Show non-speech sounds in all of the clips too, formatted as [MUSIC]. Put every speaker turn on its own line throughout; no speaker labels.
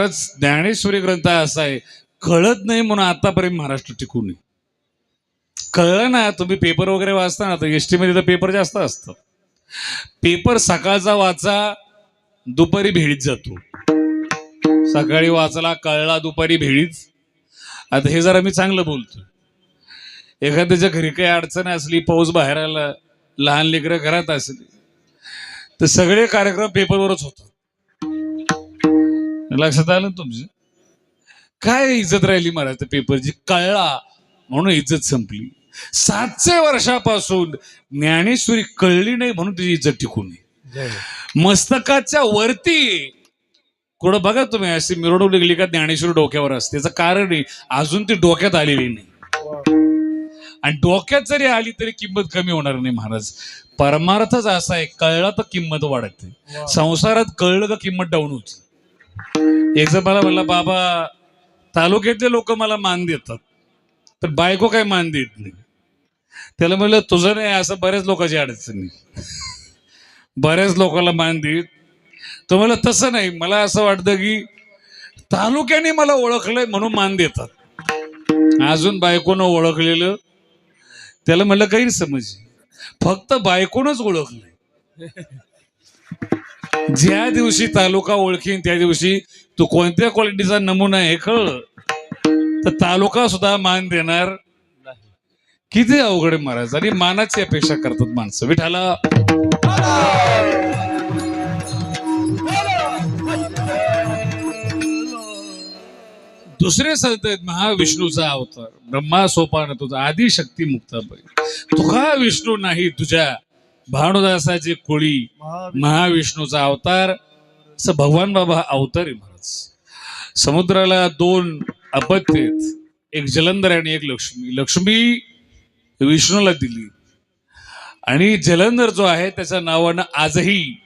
महाराज ज्ञानेश्वरी ग्रंथ असा आहे. कळत नाही म्हणून आतापर्यंत महाराष्ट्र टिकून आहे कळलं ना तुम्ही पेपर वगैरे वाचता ना तर एसमध्ये तर पेपर जास्त असतं. पेपर सकाळचा वाचा दुपारी भेळीत जातो. सकाळी वाचला कळला दुपारी भेळीत आता हे जरा मी चांगलं बोलतो एखाद्याच्या घरी काही अडचण असली पाऊस बाहेर आला लहान लेकरं घरात असली तर सगळे कार्यक्रम पेपरवरच होतात. लक्षात आलं ना तुमचं? काय इज्जत राहिली मला त्या पेपरची कळला. म्हणून इज्जत संपली. सातशे वर्षापासून ज्ञानेश्वरी कळली नाही म्हणून तिची इज्जत टिकून मस्तकाच्या वरती कुठं बघा तुम्ही अशी मिरवणूक निघली का ज्ञानेश्वरी डोक्यावर असते. त्याचं कारण अजून ती डोक्यात आलेली नाही. आणि डोक्यात जरी आली तरी किंमत कमी होणार नाही महाराज. परमार्थच असा आहे. कळला तर किंमत वाढते. संसारात कळलं का किंमत डाऊन होती? एकदा मला म्हणला बाबा तालुक्यातले लोक मला मान देतात तर बायको काय मान देत नाही. त्याला म्हणलं तुझं नाही असं बऱ्याच लोकांची अडचणी [LAUGHS] बऱ्याच लोकांना मान देत. तो म्हणलं तसं नाही मला असं वाटतं की तालुक्याने मला ओळखलंय म्हणून मान देतात. अजून बायकोनं ओळखलेलं. त्याला म्हणलं काही समज फक्त बायकोनच ओळखलंय. ज्या दिवशी तालुका ओळखीन त्या दिवशी तू कोणत्या क्वालिटीचा नमुना आहे हे कळलं. तर तालुका सुद्धा मान देणार किती अवघड आहे महाराज? आणि मानाची अपेक्षा करतात माणसं. विठाला. दुसरे संत आहेत महाविष्णूचा अवतार. ब्रह्मा सोपान तुझा. आदिशक्ती मुक्ताबाई. तुका विष्णू नाही तुझ्या भानुदासाची कोळी महाविष्णूचा अवतार असं भगवान बाबा अवतार महाराज. समुद्राला दोन अपत्य आहेत. एक जलंधर आणि एक लक्ष्मी. लक्ष्मी विष्णूला दिली. आणि जलंधर जो आहे त्याच्या नावानं आजही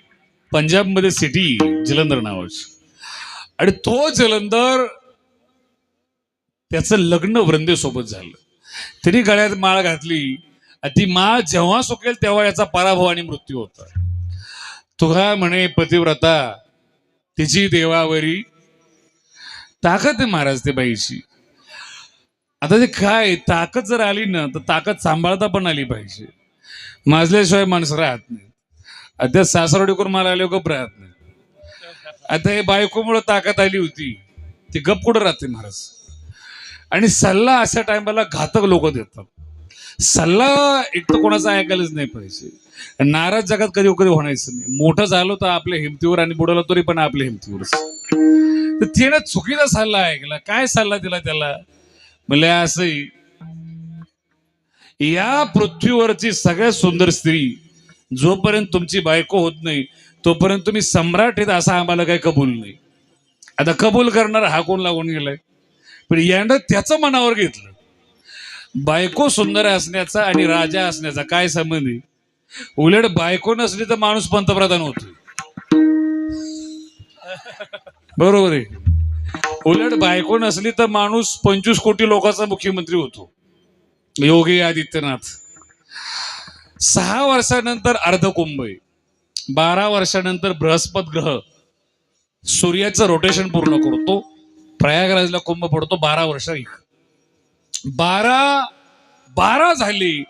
पंजाबमध्ये सिटी जलंधर नावाची. आणि तो जलंधर त्याचं लग्न वृंदेसोबत झालं. तिने गळ्यात माळ घातली. आणि ती माळ जेव्हा सुकेल तेव्हा याचा पराभव आणि मृत्यू होता तुघा म्हणे पतिव्रता तिची देवावरी ताकद आहे महाराज ते बाईची. आता ते काय ताकद जर आली ना तर ताकद सांभाळता पण आली पाहिजे. माजल्याशिवाय माणसं राहत नाही आता सासरवाडी करून मला आले गप राहत नाही आता हे बायकोमुळे ताकद आली होती ती गप कुठं राहते महाराज? आणि सल्ला अशा टायमाला घातक लोक देतात. सल्ला एक तर कोणाचा ऐकायलाच नाही पाहिजे. नाराज जगात कधी कधी होण्याचं नाही. मोठं झालो तर आपल्या हिमतीवर आणि बुडाला तरी पण आपल्या हिमतीवर. तर तिने चुकीचा सल्ला ऐकला. काय सल्ला दिला त्याला? म्हणजे असंही या पृथ्वीवरची सगळ्यात सुंदर स्त्री जोपर्यंत तुमची बायको होत नाही तोपर्यंत तुम्ही सम्राट आहेत असा आम्हाला काही कबूल नाही. आता कबूल करणार हा कोण लागून गेलाय? पण यानं त्याचं मनावर घेतलं. बायको सुंदर असण्याचा आणि राजा असण्याचा काय संबंध आहे? उलट बायको नसली तर माणूस पंतप्रधान होतो बरोबर आहे. उलट बायको नसली तर माणूस पंचवीस कोटी लोकांचा मुख्यमंत्री होतो. योगी आदित्यनाथ. सहा वर्षानंतर अर्धकुंभ आहे. बारा वर्षानंतर बृहस्पत ग्रह सूर्याचं रोटेशन पूर्ण करतो. प्रयागराजला कुंभ पडतो बारा वर्ष बारा बारा झाली.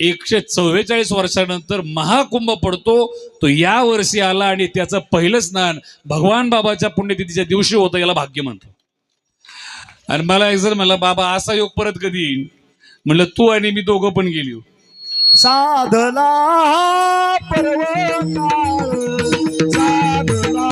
एकशे चव्वेचाळीस वर्षानंतर महाकुंभ पडतो तो या वर्षी आला आणि त्याचं पहिलं स्नान भगवान बाबाच्या पुण्यतिथीच्या दिवशी होतं याला भाग्य म्हणतो आणि मला एक जर मला बाबा असा योग परत कधी येईल म्हणलं तू आणि मी दोघं पण गेली
हो. साधला साधला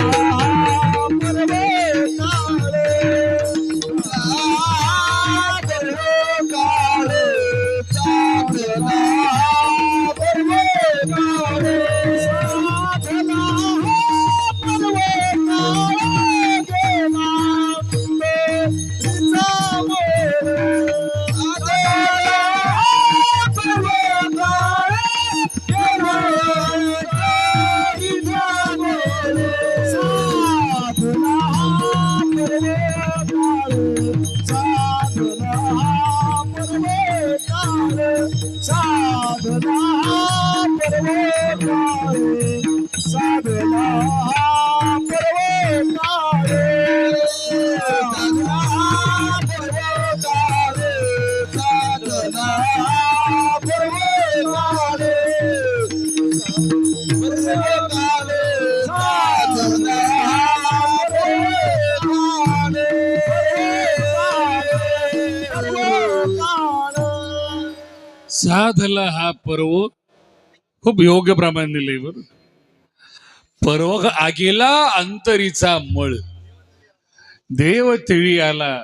साधला
हा पर्व खूप योग्य प्रमाणे दिलंय बर. पर्व आगेला अंतरीचा मळ. देव तिळी आला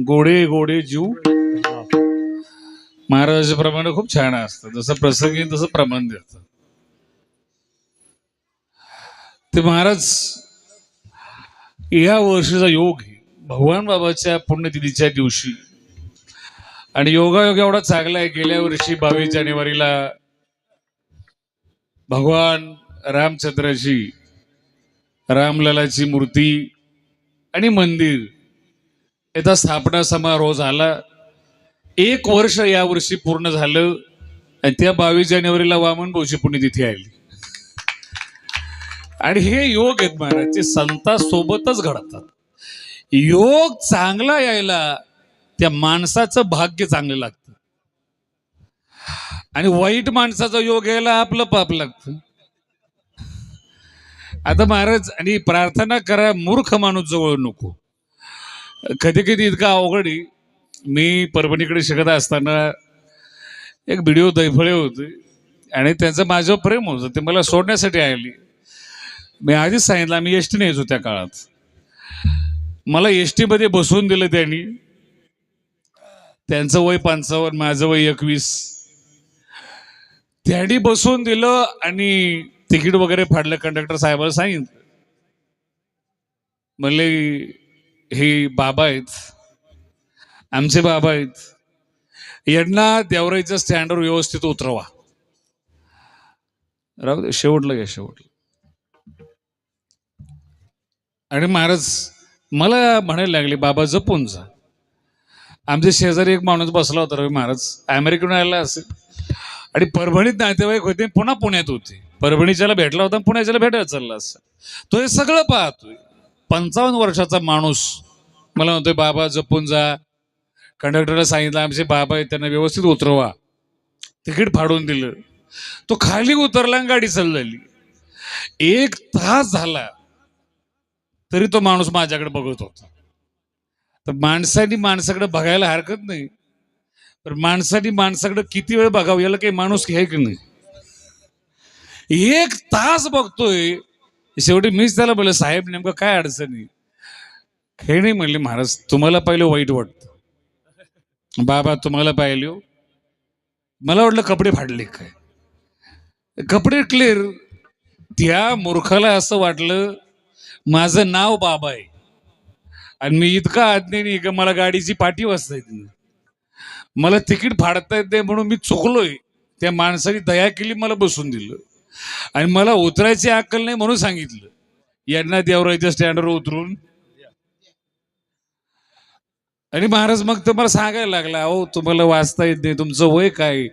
गोडे गोडे जीव. महाराजाचे प्रमाण खूप छान असतं. जसं प्रसंग येईल तसं प्रमाण देतात. ते महाराज या वर्षीचा योग आहे. भगवान बाबाच्या पुण्यतिथीच्या दिवशी आणि योगायोग एवढा चांगला आहे गेल्या वर्षी बावीस जानेवारीला भगवान रामचंद्राची रामललाची मूर्ती आणि मंदिर याचा स्थापना समारोह झाला. एक वर्ष या वर्षी पूर्ण झालं आणि त्या बावीस जानेवारीला वामन भाऊची पुण्यतिथी आली. आणि हे योग आहेत महाराज ते संतासोबतच घडतात. योग चांगला यायला त्या माणसाचं भाग्य चांगलं लागतं. आणि वाईट माणसाचा योग यायला आपलं पाप लागतं. आता महाराज आणि प्रार्थना करा मूर्ख माणूस जवळ नको. कधी कधी इतका अवघड आहे. मी परभणीकडे शिकत असताना एक व्हिडिओ दैफळे होते. आणि त्यांचं माझं प्रेम होतं. ते मला सोडण्यासाठी आली मी आधीच सांगितलं आम्ही एस टीने यायचो त्या काळात. मला एस टीमध्ये बसवून दिलं त्यांनी. त्यांचं वय पंचावन्न माझं वय एकवीस. त्यांनी बसवून दिलं आणि तिकीट वगैरे फाडलं कंडक्टर साहेबाला सांगितलं. म्हणले हे बाबा आहेत. आमचे बाबा आहेत. यांना देवराईच्या स्टँडवर व्यवस्थित उतरवा. राहू दे शेवटलं घ्या शेवटलं. आणि महाराज मला म्हणायला लागले बाबा जपून जा. आमच्या शेजारी एक माणूस बसला होता रवी महाराज. अमेरिकेतून आला असेल आणि परभणीत नातेवाईक होते पुन्हा पुण्यात होते. परभणीच्याला भेटला होता आणि पुण्याच्याला भेटायला चालला असं. तो हे सगळं पाहतोय. पंचावन्न वर्षाचा माणूस. मला म्हणतोय बाबा जपून जा. कंडक्टरला सांगितलं आमचे बाबा आहेत त्यांना व्यवस्थित उतरवा. तिकीट फाडून दिलं. तो खाली उतरला आणि गाडी चालू झाली एक तास झाला तरी तो माणूस माझ्याकडे बघत होता. तर माणसाने माणसाकडे बघायला हरकत नाही. पण माणसाने माणसाकडे किती वेळ बघावं याला काही माणूस घ्याय की नाही? एक तास बघतोय. शेवटी मीच त्याला बोल साहेब नेमकं काय अडचणी हे नाही म्हणले महाराज तुम्हाला पाहिलं वाईट वाटतं. बाबा तुम्हाला पाहिलं? मला वाटलं कपडे फाडले काय? कपडे क्लिअर त्या मूर्खाला असं वाटलं माझं नाव बाबा आहे. आणि मी इतका आज्ञे नाही का मला गाडीची पाठी वाजता येत नाही मला तिकीट फाडता येत नाही म्हणून मी चुकलोय. त्या माणसाने दया केली मला बसून दिलं. आणि मला उतरायची अक्कल नाही म्हणून सांगितलं. यांना देवरायच्या स्टँडवर उतरून. आणि महाराज मग तर मला सांगायला लागला अहो तुम्हाला वाचता येत नाही तुमचं वय काय?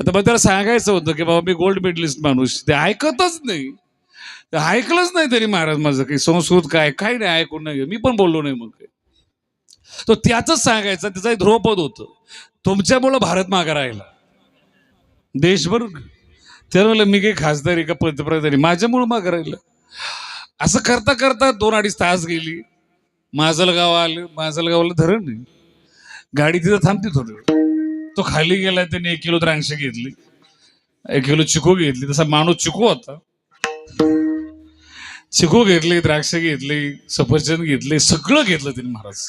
आता मग त्याला सांगायचं होतं की बाबा मी गोल्ड मेडलिस्ट माणूस. ते ऐकतच नाही. तर ऐकलंच नाही तरी महाराज माझं काही संस्कृत काय काही नाही ऐकून नाही मी पण बोललो नाही मग काय तो त्याच सांगायचं त्याचा एक ध्रुवपद होतं. तुमच्यामुळं भारत मागे राहिला. देशभर त्याला म्हणलं मी काही खासदारी का पंतप्रधानी माझ्यामुळं मागे राहिलं. असं करता करता दोन अडीच तास गेली. माजलगाव आलं माजलगावला धरण नाही. गाडी तिथं थांबते थोडं तो खाली गेला त्याने एक किलो द्रांक्ष घेतली. एक किलो चिकू घेतली. तसा माणूस चिकू होता. चिकू घेतली द्राक्ष घेतली सफरचंद घेतले सगळं घेतलं तिने महाराज.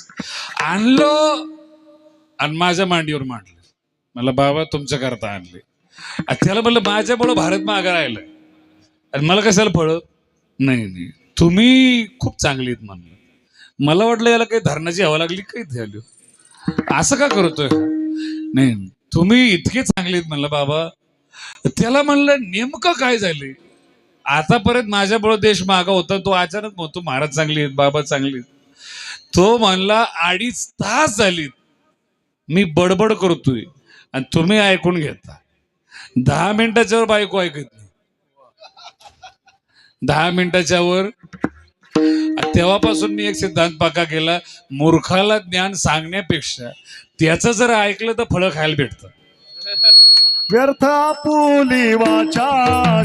आणलं आणि माझ्या मांडीवर मांडलं. मला बाबा तुमच्या करता आणले. त्याला म्हणलं माझ्यामुळं भारत मागं राहिलं आणि मला कशाला फळ? नाही नाही. तुम्ही खूप चांगली आहेत म्हणलं. मला वाटलं याला काही धरणाची हवा लागली काही झाली? असं का करतोय? नाही तुम्ही इतके चांगले आहेत म्हणलं बाबा. त्याला म्हणलं नेमकं काय झाले आता परत माझ्यामुळे देश मागा होता. तो अचानक म्हणतो महाराज चांगली आहेत बाबा चांगली आहेत तो म्हणला अडीच तास झालीत. मी बडबड करतोय. आणि तुम्ही ऐकून घेता. दहा मिनिटाच्या वर बायको ऐकत नाही. दहा मिनिटाच्या वर तेव्हापासून मी एक सिद्धांत पाका केला मूर्खाला ज्ञान सांगण्यापेक्षा त्याचं जर ऐकलं तर फळं खायला भेटतं.
व्यर्थ आपुली वाचा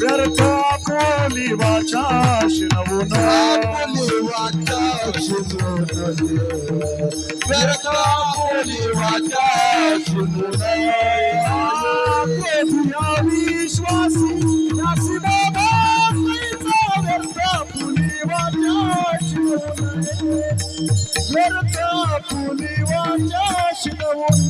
व्यर्थ आपुली वाचा शिनवून
आपली वाचा शिजून व्यर्थ बोली वाचा शिजून विश्वासी यासी बाबा कैचा व्यर्थ फुली वाचा शिजून व्यर्थ फुली वाचा शिजवून